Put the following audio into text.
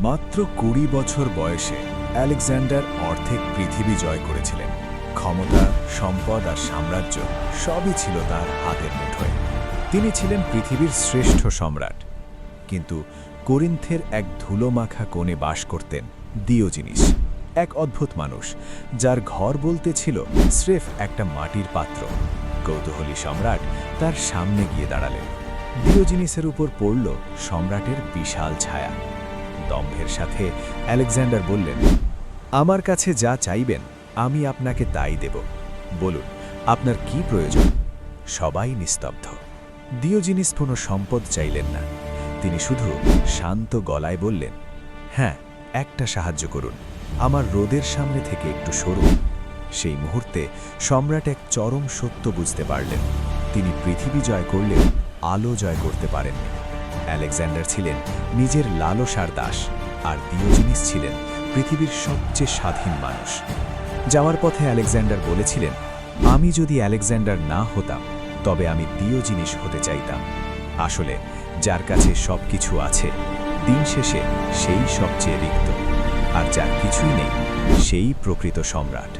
মাত্র কুড়ি বছর বয়সে আলেকজান্ডার অর্ধেক পৃথিবী জয় করেছিলেন। ক্ষমতা, সম্পদ আর সাম্রাজ্য সবই ছিল তার হাতের মুঠোয়। তিনি ছিলেন পৃথিবীর শ্রেষ্ঠ সম্রাট। কিন্তু কোরিন্থের এক ধুলোমাখা কোণে বাস করতেন দিওজিনিস, এক অদ্ভুত মানুষ, যার ঘর বলতে ছিল স্রেফ একটা মাটির পাত্র। কৌতূহলী সম্রাট তার সামনে গিয়ে দাঁড়ালেন। দিওজিনিসের উপর পড়ল সম্রাটের বিশাল ছায়া। দম্ভের সাথে আলেকজান্ডার বললেন, আমার কাছে যা চাইবেন, আমি আপনাকে তাই দেব। বলুন, আপনার কি প্রয়োজন? সবাই নিস্তব্ধ। দিওজিনিস কোনো সম্পদ চাইলেন না। তিনি শুধু শান্ত গলায় বললেন হ্যাঁ একটা সাহায্য করুন। আমার রোদের সামনে থেকে একটু সরুন। সেই মুহূর্তে সম্রাট এক চরম সত্য বুঝতে পারলেন। তিনি পৃথিবী জয় করলেও আলো জয় করতে পারেননি। আলেকজান্ডার ছিলেন নিজের লালসার দাস আর দিওজিনিস ছিলেন পৃথিবীর সবচেয়ে স্বাধীন মানুষ। যাওয়ার পথে আলেকজান্ডার বলেছিলেন, আমি যদি আলেকজান্ডার না হতাম, তবে আমি দিওজিনিস হতে চাইতাম। আসলে, যার কাছে সবকিছু আছে, দিন শেষে সেই সবচেয়ে রিক্ত। আর যার কিছুই নেই, সেই প্রকৃত সম্রাট।